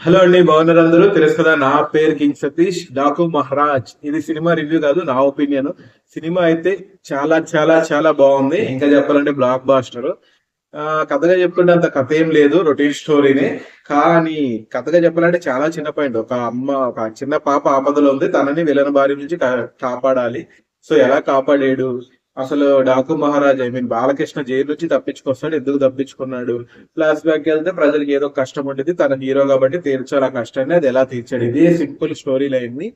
Hello అండి బాగున్నారు అందరూ? తెలుసు కదా నా పేరు కింగ్ సతీష్ డాకు మహారాజ్. ఇది సినిమా రివ్యూ కాదు నా ఒపీనియన్. సినిమా అయితే చాలా చాలా చాలా బాగుంది. ఇంకా చెప్పాలంటే బ్లాక్ బాస్టర్ ఆ, కథగా చెప్పుకుంటే అంత కథ ఏం లేదు రొటీన్ స్టోరీనే కానీ కథగా చెప్పాలంటే చాలా చిన్న పాయింట్. ఒక అమ్మ ఒక చిన్న పాప ఆపదలో ఉంది. తనని విలన బారి నుంచి కాపాడాలి. సో ఎలా కాపాడాడు? అసలు Daaku Maharaj I mean Balakrishna jail నుంచి తప్పించుకొస్తాడు ఎందుకు తప్పించుకున్నాడు? ఫ్లాష్ బ్యాక్ వెళ్తే ప్రజలకు ఏదో కష్టం ఉండేది తన హీరో కాబట్టి తీర్చాలి ఆ కష్టాన్ని అది ఎలా తీర్చాడు? ఇదే సింపుల్ స్టోరీ లైన్ని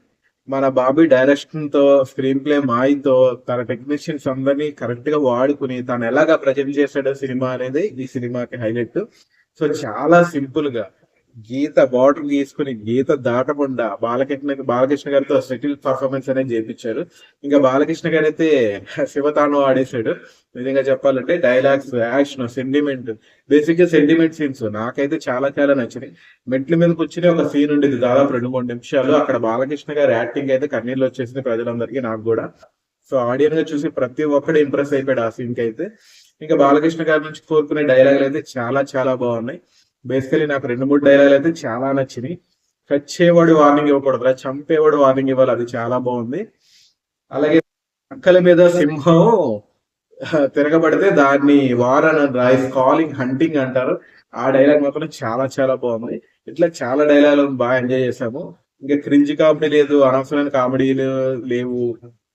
మన బాబీ డైరెక్షన్తో స్క్రీన్ ప్లే మాయితో తన టెక్నీషియన్స్ అందరినీ కరెక్ట్గా వాడుకుని తను ఎలాగా ప్రజెంట్ చేశాడో సినిమా అనేది ఈ సినిమాకి హైలైట్ సో చాలా సింపుల్గా. గీత బార్డర్ తీసుకుని గీత దాటకుండా బాలకృష్ణ బాలకృష్ణ గారితో సెటిల్ పర్ఫార్మెన్స్ అనేది చేపించారు. ఇంకా బాలకృష్ణ గారు అయితే శివతాను ఆడేశాడు. నిజంగా చెప్పాలంటే డైలాగ్స్ యాక్షన్ సెంటిమెంట్ బేసిక్గా సెంటిమెంట్ సీన్స్ నాకైతే చాలా చాలా నచ్చినాయి. మెట్ల మీద కూర్చుని ఒక సీన్ ఉండేది దాదాపు రెండు మూడు నిమిషాలు. అక్కడ బాలకృష్ణ గారి యాక్టింగ్ అయితే కన్నీళ్ళు వచ్చేసింది ప్రజలందరికీ నాకు కూడా. సో ఆడియన్గా చూసి ప్రతి ఒక్కడు ఇంప్రెస్ అయిపోయాడు ఆ సీన్కి అయితే ఇంకా బాలకృష్ణ గారి నుంచి కోరుకునే డైలాగులు అయితే చాలా చాలా బాగున్నాయి. బేసికలీ నాకు రెండు మూడు డైలాగులు అయితే చాలా నచ్చినాయి. కచ్చేవాడు వార్నింగ్ ఇవ్వకూడదు రా, చంపేవాడు వార్నింగ్ ఇవ్వాలి అది చాలా బాగుంది. అలాగే అక్కల మీద సింహం తిరగబడితే దాన్ని వార్ అని రైస్ కాలింగ్ హంటింగ్ అంటారు. ఆ డైలాగ్ మాత్రం చాలా చాలా బాగుంది. ఇట్లా చాలా డైలాగ్ బాగా ఎంజాయ్ చేసాము ఇంకా క్రింజ్ కామెడీ లేదు అనవసరమైన కామెడీలు లేవు.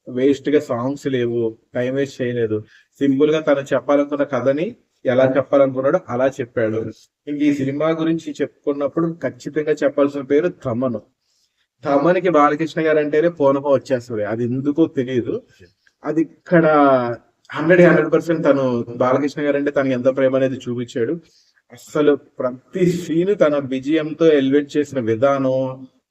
వేస్ట్గా సాంగ్స్ లేవు. టైం వేస్ట్ చేయలేదు. సింపుల్గా తను చెప్పాలనుకున్న కథని ఎలా చెప్పాలనుకున్నాడో అలా చెప్పాడు. ఇంక ఈ సినిమా గురించి చెప్పుకున్నప్పుడు ఖచ్చితంగా చెప్పాల్సిన పేరు తమను. తమనికి బాలకృష్ణ గారు అంటేనే పూనకం వచ్చేస్తుంది. అది ఎందుకో తెలియదు అది ఇక్కడ హండ్రెడ్ హండ్రెడ్ పర్సెంట్ తను బాలకృష్ణ గారు అంటే తనకి ఎంత ప్రేమ అనేది చూపించాడు. అసలు ప్రతి సీన్ తన విజయంతో ఎలివేట్ చేసిన విధానం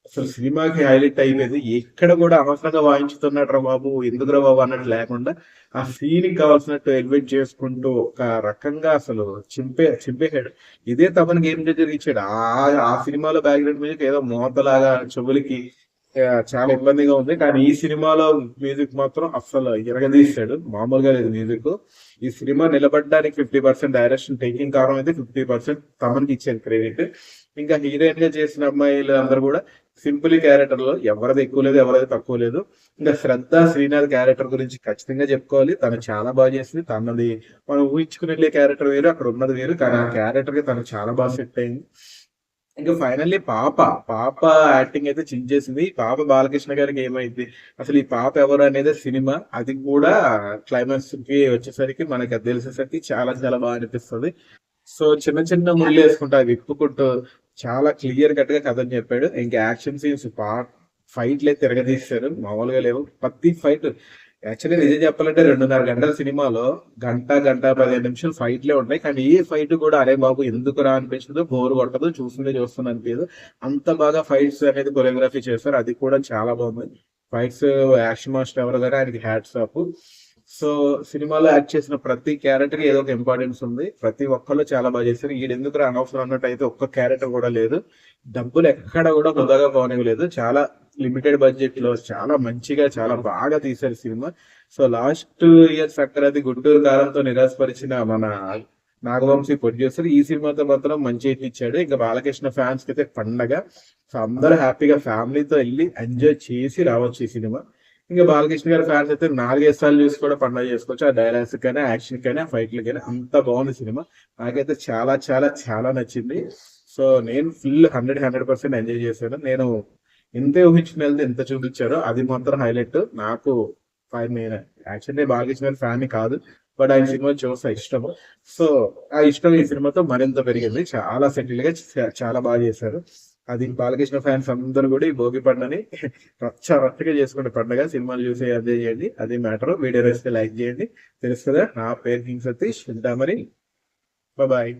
అసలు సినిమాకి హైలైట్ అయిపోయింది ఎక్కడ కూడా అవసరంగా వాయించుతున్నాడు రా బాబు ఎందుకు రా బాబు అన్నట్టు లేకుండా ఆ సీన్ కావాల్సినట్టు ఎలివేట్ చేసుకుంటూ ఒక రకంగా అసలు చింపే చింపేశాడు. ఇదే తమను గేమ్ జరిగించాడు. ఆ ఆ సినిమాలో బ్యాక్గ్రౌండ్ మ్యూజిక్ ఏదో మోతలాగా చెవులకి చాలా ఇబ్బందిగా ఉంది. కానీ ఈ సినిమాలో మ్యూజిక్ మాత్రం అస్సలు ఇరగదీశాడు. మామూలుగా లేదు మ్యూజిక్ ఈ సినిమా నిలబడడానికి ఫిఫ్టీ పర్సెంట్ డైరెక్షన్ టేకింగ్ కారణం అయితే ఫిఫ్టీ పర్సెంట్ తమకి ఇచ్చాను క్రెడిట్ ఇంకా హీరోయిన్గా చేసిన అమ్మాయిలు అందరూ కూడా సింపుల్ క్యారెక్టర్లో ఎవరిది ఎక్కువ లేదు ఎవరిది తక్కువ లేదు. ఇంకా శ్రద్ధ శ్రీనాథ్ క్యారెక్టర్ గురించి ఖచ్చితంగా చెప్పుకోవాలి. తను చాలా బాగా చేసింది. తనది మనం ఊహించుకునే క్యారెక్టర్ వేరు అక్కడ ఉన్నది వేరు. కానీ ఆ క్యారెక్టర్కి తను చాలా బాగా సెట్ అయింది. ఇంకా ఫైనల్లీ పాప. పాప యాక్టింగ్ అయితే చించేసింది చేసింది. పాప బాలకృష్ణ గారికి ఏమైంది? అసలు ఈ పాప ఎవరు అనేది సినిమా. అది కూడా క్లైమాక్స్కి వచ్చేసరికి మనకి అది తెలిసేసరికి చాలా చాలా బాగా అనిపిస్తుంది. సో చిన్న చిన్న ముళ్ళు వేసుకుంటా విప్పుకుంటూ చాలా క్లియర్ కట్గా కథని చెప్పాడు. ఇంకా యాక్షన్ సీన్స్ పా ఫైట్లు అయితే తిరగదీశారు. మామూలుగా లేవు. ప్రతి ఫైట్ యాక్చువల్లీ నిజం చెప్పాలంటే రెండున్నర గంటల సినిమాలో గంట గంట పదిహేను నిమిషాలు ఫైట్లే ఉంటాయి కానీ ఏ ఫైట్ కూడా అరే బాబు ఎందుకు రా అనిపించదు? బోర్ కొట్టదు చూస్తుందే చూస్తుంది అనిపించదు. అంత బాగా ఫైట్స్ అనేది కొరియోగ్రఫీ చేస్తారు అది కూడా చాలా బాగుంది. ఫైట్స్ యాక్షన్ మాస్టర్ ఎవరు కానీ ఆయనకి హ్యాట్స్ ఆఫ్ సో సినిమాలో యాక్ట్ చేసిన ప్రతి క్యారెక్టర్ ఏదో ఒక ఇంపార్టెన్స్ ఉంది. ప్రతి ఒక్కళ్ళు చాలా బాగా చేశారు. ఈడెందుకు రా అనవసరం అన్నట్టు అయితే ఒక్క క్యారెక్టర్ కూడా లేదు. డబ్బులు ఎక్కడ కూడా వృధాగా పోనివ్వలేదు. చాలా లిమిటెడ్ బడ్జెట్లో చాలా మంచిగా చాలా బాగా తీశారు cinema. So last year Sankranti Guntur కారంతో నిరాశపరిచిన మన నాగవంశీ ప్రొడ్యూసర్ ఈ సినిమాతో మాత్రం మంచి హిట్ ఇచ్చాడు. ఇంకా బాలకృష్ణ ఫ్యాన్స్కి అయితే పండగ. సో అందరూ హ్యాపీగా ఫ్యామిలీతో వెళ్ళి ఎంజాయ్ చేసి రావచ్చు ఈ సినిమా. ఇంకా బాలకృష్ణ గారి ఫ్యాన్స్ అయితే నాలుగైదు సార్లు చూసి కూడా పండుగ చేసుకోవచ్చు. ఆ డైలాగ్స్ కానీ యాక్షన్ కానీ ఆ ఫైట్లు కానీ అంత బాగుంది సినిమా. నాకైతే చాలా చాలా చాలా నచ్చింది. సో నేను full hundred hundred percent enjoy చేశాను. నేను ఇంతే ఊహించిన వెళ్తే ఎంత చూపించారో అది మాత్రం హైలైట్ నాకు ఫైవ్ నేను యాక్చువల్లీ బాలకృష్ణ గారి ఫ్యాన్ కాదు బట్ ఆయన సినిమా చూస్తా ఇష్టము. సో ఆ ఇష్టం ఈ సినిమాతో మరింత పెరిగింది. చాలా సెటిల్గా చాలా బాగా చేశారు. అది బాలకృష్ణ ఫ్యాన్స్ అందరూ కూడా ఈ భోగి పండుగని రచ్చ రచ్చగా చేసుకునే పండుగ. సినిమాలు చూసి ఎంజాయ్ చేయండి. అది మ్యాటర్. వీడియో నచ్చితే లైక్ చేయండి. తెలుసు కదా నా పేరు కింగ్ సతీష్. ఉంటా మరి. బాయ్